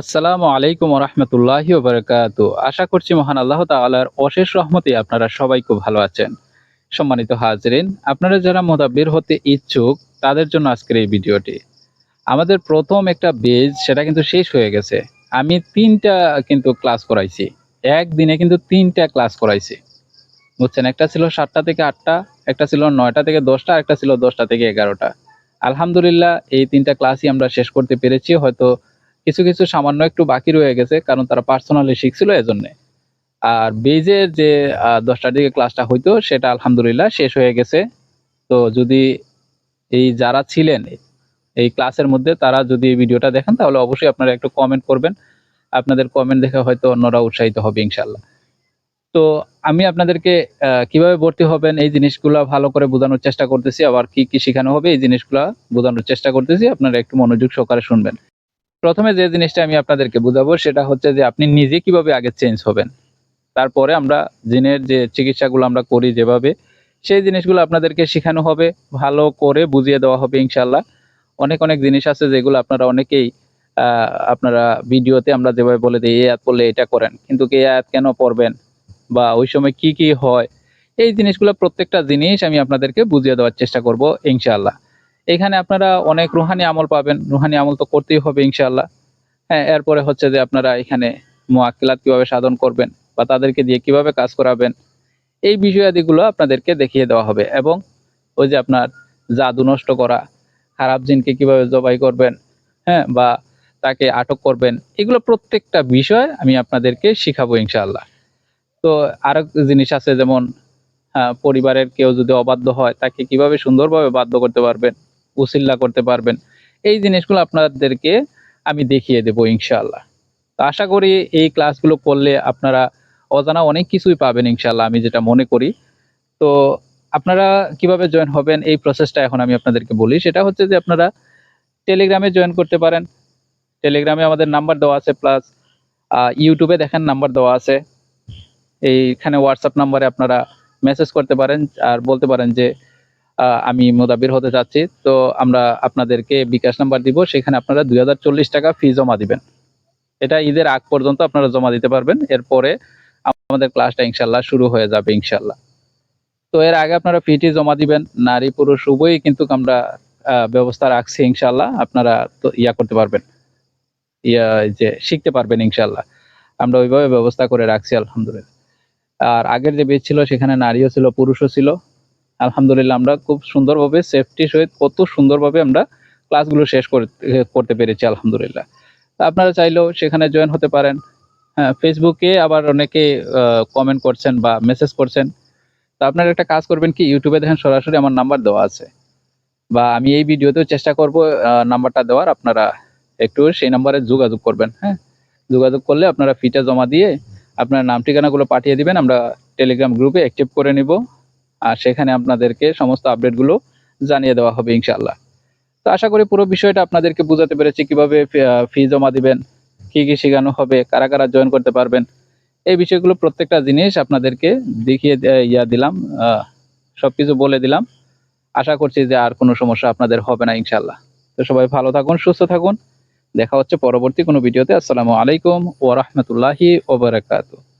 আসসালামু আলাইকুম রহমতুল্লাহি ওবরাকাতু। আশা করছি মহান আল্লাহ তাআলার অশেষ রহমতে আপনারা সবাই খুব ভালো আছেন। সম্মানিত হাজরিন, আপনারা যারা মোদাব্বির হতে ইচ্ছুক, তাদের জন্য আজকের এই ভিডিওটি। আমাদের প্রথম একটা বেজ, সেটা কিন্তু শেষ হয়ে গেছে। আমি তিনটা কিন্তু ক্লাস করাইছি। একদিনে কিন্তু তিনটা ক্লাস করাইছি। বুঝছেন, একটা ছিল সাতটা থেকে আটটা, একটা ছিল নয়টা থেকে দশটা একটা ছিল দশটা থেকে এগারোটা। আলহামদুলিল্লাহ, এই তিনটা ক্লাসই আমরা শেষ করতে পেরেছি। হয়তো কিছু কিছু সামান্য একটু বাকি রয়ে গেছে, কারণ তারা পার্সোনালি শিখছিল এজন্যে। আর বেজের যে দশটার দিকে ক্লাসটা হইতো, সেটা আলহামদুলিল্লাহ শেষ হয়ে গেছে। তো যদি এই যারা ছিলেন, এই ক্লাসের মধ্যে তারা যদি এই ভিডিওটা দেখেন, তাহলে অবশ্যই আপনারা একটু কমেন্ট করবেন। আপনাদের কমেন্ট দেখে হয়তো অন্যরা উৎসাহিত হবে ইনশাল্লাহ তো আমি আপনাদেরকে কীভাবে ভর্তি হবেন, এই জিনিসগুলো ভালো করে বোঝানোর চেষ্টা করতেছি, আবার কি কি শেখানো হবে, এই জিনিসগুলো বোঝানোর চেষ্টা করতেছি। আপনারা একটু মনোযোগ সহকারে শুনবেন। প্রথমে যে জিনিসটা আমি আপনাদেরকে বোঝাবো, সেটা হচ্ছে যে আপনি নিজে কীভাবে আগে চেঞ্জ হবেন। তারপরে আমরা জিনের যে চিকিৎসাগুলো আমরা করি যেভাবে, সেই জিনিসগুলো আপনাদেরকে শেখানো হবে, ভালো করে বুঝিয়ে দেওয়া হবে ইনশাল্লাহ অনেক অনেক জিনিস আছে যেগুলো আপনারা অনেকেই আপনারা ভিডিওতে আমরা যেভাবে বলে দিই, এই আয়াত পড়লে এটা করেন। কিন্তু এই আয়াত কেন পড়বেন? বা ওই সময় কি কি হয়? এই জিনিসগুলো প্রত্যেকটা জিনিস আমি আপনাদেরকে বুঝিয়ে দেওয়ার চেষ্টা করব ইনশাআল্লাহ। এখানে আপনারা অনেক রুহানি আমল পাবেন। রুহানি আমল তো করতেই হবে ইনশাআল্লাহ। হ্যাঁ এরপরে হচ্ছে যে আপনারা এখানে মোয়াক্কিলাত কীভাবে সাধন করবেন বা তাদেরকে দিয়ে কীভাবে কাজ করাবেন এই বিষয়াদিগুলো আপনাদেরকে দেখিয়ে দেওয়া হবে। এবং ওই যে আপনার জাদু নষ্ট করা খারাপ জিনকে কীভাবে জবাই করবেন হ্যাঁ বা তাকে আটক করবেন এগুলো প্রত্যেকটা বিষয় আমি আপনাদেরকে শিখাবো ইনশাআল্লাহ। তো আরও জিনিস আছে যেমন আহ, পরিবারের কেউ যদি অবাধ্য হয় তাকে কীভাবে সুন্দরভাবে বাধ্য করতে পারবেন উসিল্লা করতে পারবেন। এই জিনিসগুলো আপনাদেরকে আমি দেখিয়ে দেবো ইনশাল্লাহ তো আশা করি এই ক্লাসগুলো করলে আপনারা অজানা অনেক কিছুই পাবেন ইনশাল্লাহ আমি যেটা মনে করি। তো আপনারা কীভাবে জয়েন হবেন, এই প্রসেসটা এখন আমি আপনাদেরকে বলি। সেটা হচ্ছে যে আপনারা টেলিগ্রামে জয়েন করতে পারেন। টেলিগ্রামে আমাদের নাম্বার দেওয়া আছে প্লাস ইউটিউবে দেখেন নাম্বার দেওয়া আছে। এইখানে হোয়াটসঅ্যাপ নাম্বারে আপনারা মেসেজ করতে পারেন আর বলতে পারেন যে আমি মোদাবির হতে চাচ্ছি। তো আমরা আপনাদেরকে বিকাশ নাম্বার দিব, সেখানে আপনারা দুই হাজার চল্লিশ টাকা ফি জমা দিবেন। এটা ঈদের আগ পর্যন্ত আপনারা জমা দিতে পারবেন। এরপরে আমাদের ক্লাসটা ইনশাল্লাহ শুরু হয়ে যাবে ইনশাল্লাহ তো এর আগে আপনারা ফিটি জমা দিবেন। নারী, পুরুষ, উভয়ই কিন্তু আমরা ব্যবস্থা রাখছি ইনশাল্লাহ আপনারা তো ইয়া করতে পারবেন। ইয়া যে শিখতে পারবেন ইনশাল্লাহ আমরা ওইভাবে ব্যবস্থা করে রাখছি, আলহামদুলিল্লাহ। আর আগের যে বেচ ছিল, সেখানে নারীও ছিল, পুরুষও ছিল। আলহামদুলিল্লাহ আমরা খুব সুন্দরভাবে সেফটি সহিত কত সুন্দরভাবে আমরা ক্লাসগুলো শেষ করতে পেরেছি, আলহামদুলিল্লাহ। তা আপনারা চাইলেও সেখানে জয়েন হতে পারেন। হ্যাঁ ফেসবুকে আবার অনেকে কমেন্ট করছেন বা মেসেজ করছেন। তো আপনারা একটা কাজ করবেন কি ইউটিউবে দেখেন সরাসরি আমার নাম্বার দেওয়া আছে। বা আমি এই ভিডিওতেও চেষ্টা করব নাম্বারটা দেওয়ার। আপনারা একটু সেই নাম্বারে যোগাযোগ করবেন হ্যাঁ? যোগাযোগ করলে আপনারা ফিটা জমা দিয়ে আপনার নাম ঠিকানাগুলো পাঠিয়ে দিবেন। আমরা টেলিগ্রাম গ্রুপে অ্যাক্টিভ করে নিব। আর সেখানে আপনাদেরকে সমস্ত আপডেটগুলো জানিয়ে দেওয়া হবে ইনশাআল্লাহ। তো আশা করি পুরো বিষয়টা আপনাদেরকে বোঝাতে পেরেছি কীভাবে ফি জমা দিবেন কি কি শেখানো হবে কারা কারা জয়েন করতে পারবেন। এই বিষয়গুলো প্রত্যেকটা জিনিস আপনাদেরকে দেখিয়ে ইয়া দিলাম আহ, সবকিছু বলে দিলাম। আশা করছি যে আর কোনো সমস্যা আপনাদের হবে না ইনশাল্লাহ তো সবাই ভালো থাকুন সুস্থ থাকুন। দেখা হচ্ছে পরবর্তী কোনো ভিডিওতে। আসসালামু আলাইকুম ওয়া রাহমাতুল্লাহি ওয়া বারাকাতুহু।